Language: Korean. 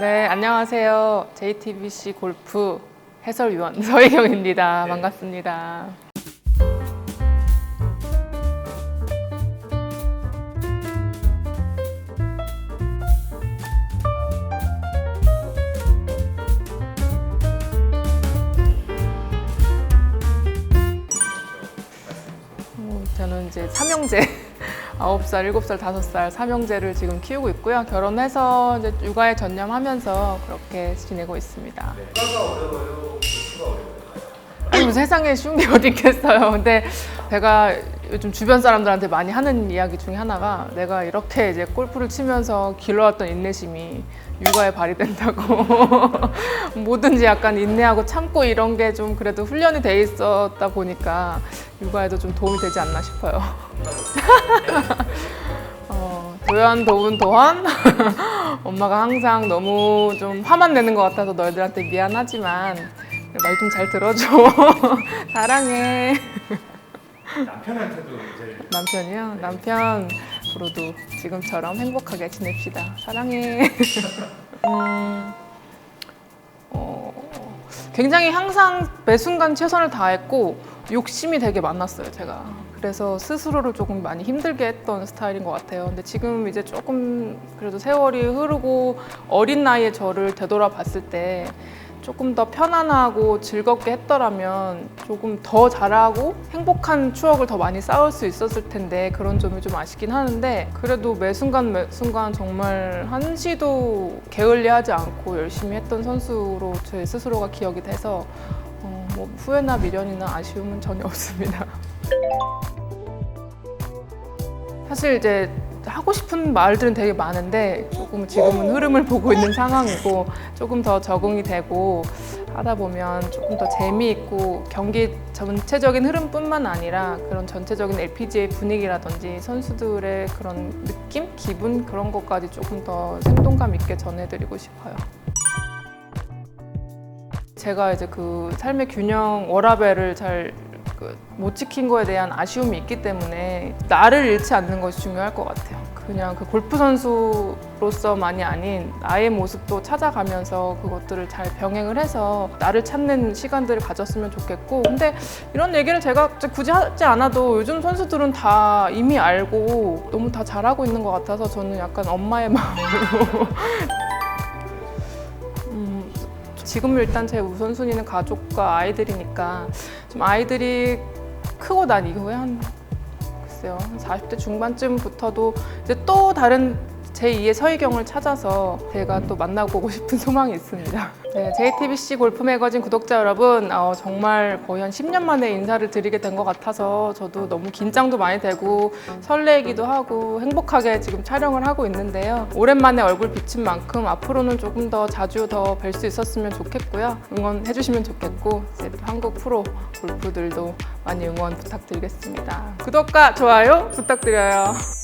네, 안녕하세요. JTBC 골프 해설위원 서희경입니다. 반갑습니다. 음, 저는 이제 삼형제 9살, 7살, 5살 삼형제를 지금 키우고 있고요. 결혼해서 이제 육아에 전념하면서 그렇게 지내고 있습니다. 육아가 어려워요? 골프가 어려워요? 아니 뭐 세상에 쉬운 게 어디 있겠어요. 근데 제가 요즘 주변 사람들한테 많이 하는 이야기 중에 하나가 내가 이렇게 이제 골프를 치면서 길러왔던 인내심이 육아에 발휘된다고. 뭐든지 약간 인내하고 참고 이런 게 좀 그래도 훈련이 돼 있었다 보니까 육아에도 좀 도움이 되지 않나 싶어요. 어, 도연 도운 도헌 엄마가 항상 너무 좀 화만 내는 것 같아서 너희들한테 미안하지만 말 좀 잘 들어줘. 사랑해 남편한테도 이제 남편이요? 남편 앞으로도 지금처럼 행복하게 지냅시다. 사랑해. 음, 어, 굉장히 항상 매 순간 최선을 다했고 욕심이 되게 많았어요 제가. 그래서 스스로를 조금 많이 힘들게 했던 스타일인 것 같아요. 근데 지금 이제 조금 그래도 세월이 흐르고 어린 나이에 저를 되돌아봤을 때 조금 더 편안하고 즐겁게 했더라면 조금 더 잘하고 행복한 추억을 더 많이 쌓을 수 있었을 텐데 그런 점이 좀 아쉽긴 하는데 그래도 매 순간 매 순간 정말 한시도 게을리하지 않고 열심히 했던 선수로 제 스스로가 기억이 돼서 어, 뭐 후회나 미련이나 아쉬움은 전혀 없습니다. 사실 이제 하고 싶은 말들은 되게 많은데 조금 지금은 흐름을 보고 있는 상황이고 조금 더 적응이 되고 하다 보면 조금 더 재미있고 경기 전체적인 흐름뿐만 아니라 그런 전체적인 LPGA 분위기라든지 선수들의 그런 느낌, 기분 그런 것까지 조금 더 생동감 있게 전해드리고 싶어요. 제가 이제 그 삶의 균형 워라밸을 잘 못 지킨 거에 대한 아쉬움이 있기 때문에 나를 잃지 않는 것이 중요할 것 같아요. 그냥 그 골프 선수로서만이 아닌 나의 모습도 찾아가면서 그것들을 잘 병행을 해서 나를 찾는 시간들을 가졌으면 좋겠고 근데 이런 얘기를 제가 굳이 하지 않아도 요즘 선수들은 다 이미 알고 너무 다 잘하고 있는 것 같아서 저는 약간 엄마의 마음으로 음, 지금 일단 제 우선순위는 가족과 아이들이니까 좀 아이들이 크고 난 이후에 한 글쎄요 한 40대 중반쯤부터도 이제 또 다른 제2의 서희경을 찾아서 제가 또 만나보고 싶은 소망이 있습니다. 네, JTBC 골프 매거진 구독자 여러분, 어, 정말 거의 한 10년 만에 인사를 드리게 된 것 같아서 저도 너무 긴장도 많이 되고 설레기도 하고 행복하게 지금 촬영을 하고 있는데요. 오랜만에 얼굴 비친 만큼 앞으로는 조금 더 자주 더 뵐 수 있었으면 좋겠고요. 응원해주시면 좋겠고 이제 한국 프로 골프들도 많이 응원 부탁드리겠습니다. 구독과 좋아요 부탁드려요.